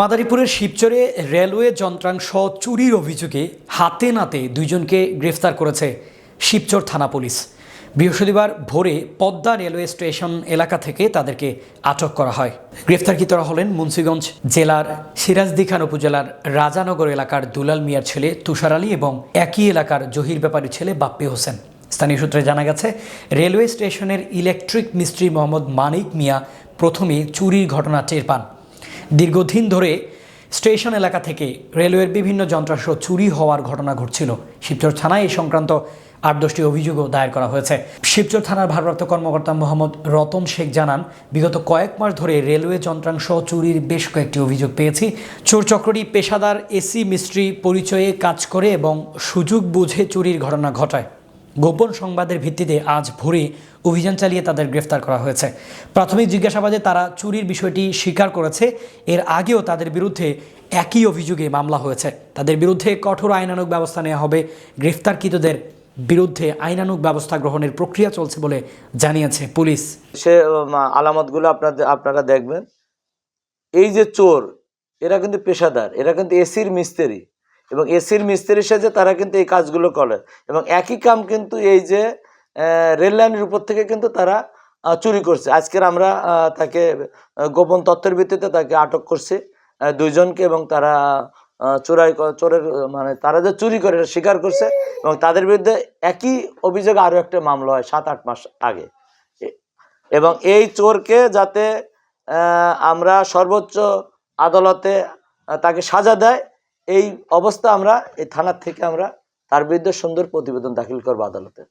মাদারীপুরের শিবচরে রেলওয়ে যন্ত্রাংশ চুরির অভিযোগে হাতে নাতে দুইজনকে গ্রেফতার করেছে শিবচর থানা পুলিশ। বৃহস্পতিবার ভোরে পদ্মা রেলওয়ে স্টেশন এলাকা থেকে তাদেরকে আটক করা হয়। গ্রেফতারকৃতরা হলেন মুন্সিগঞ্জ জেলার সিরাজদি খান উপজেলার রাজানগর এলাকার দুলাল মিয়ার ছেলে তুষার আলী এবং একই এলাকার জহির ব্যাপারীর ছেলে বাপ্পি হোসেন। স্থানীয় সূত্রে জানা গেছে, রেলওয়ে স্টেশনের ইলেকট্রিক মিস্ত্রি মোহাম্মদ মানিক মিয়া প্রথমে চুরির ঘটনা টের পান। দীর্ঘদিন ধরে স্টেশন এলাকা থেকে রেলওয়ের বিভিন্ন যন্ত্রাংশ চুরি হওয়ার ঘটনা ঘটছিল। শিবচর থানায় এই সংক্রান্ত আট দশটি অভিযোগও দায়ের করা হয়েছে। শিবচর থানার ভারপ্রাপ্ত কর্মকর্তা মোহাম্মদ রতন শেখ জানান, বিগত কয়েক মাস ধরে রেলওয়ে যন্ত্রাংশ চুরির বেশ কয়েকটি অভিযোগ পেয়েছি। চোর চক্রটি পেশাদার এসি মিস্ত্রি পরিচয়ে কাজ করে এবং সুযোগ বুঝে চুরির ঘটনা ঘটায়। গোপন সংবাদের ভিত্তিতে আজ ভোরে অভিযান চালিয়ে তাদের গ্রেফতার করা হয়েছে। প্রাথমিক জিজ্ঞাসাবাদে তারা চুরির বিষয়টি স্বীকার করেছে। এর আগেও তাদের বিরুদ্ধে একই অভিযোগে মামলা হয়েছে। তাদের বিরুদ্ধে কঠোর আইনানুগ ব্যবস্থা নেওয়া হবে। গ্রেফতারকৃতদের বিরুদ্ধে আইনানুগ ব্যবস্থা গ্রহণের প্রক্রিয়া চলছে বলে জানিয়েছে পুলিশ। সে আলামতগুলো আপনাদের, আপনারা দেখবেন। এই যে চোর, এরা কিন্তু পেশাদার, এরা কিন্তু এসির মিস্ত্রি। এবং এসির মিস্ত্রির সাথে তারা কিন্তু এই কাজগুলো করে। এবং একই কাম কিন্তু এই যে রেল লাইনের উপর থেকে কিন্তু তারা চুরি করছে। আজকের আমরা তাকে গোপন তথ্যের ভিত্তিতে তাকে আটক করছি দুইজনকে এবং তারা চোরাই চোরের মানে তারা যে চুরি করে স্বীকার করছে এবং তাদের বিরুদ্ধে একই অভিযোগে আরও একটা মামলা হয় সাত, আট মাস আগে। এবং এই চোরকে যাতে আমরা সর্বোচ্চ আদালতে তাকে সাজা দেয় এই অবস্থা আমরা এই থানার থেকে আমরা তার বিরুদ্ধে সুন্দর প্রতিবেদন দাখিল করব আদালতে।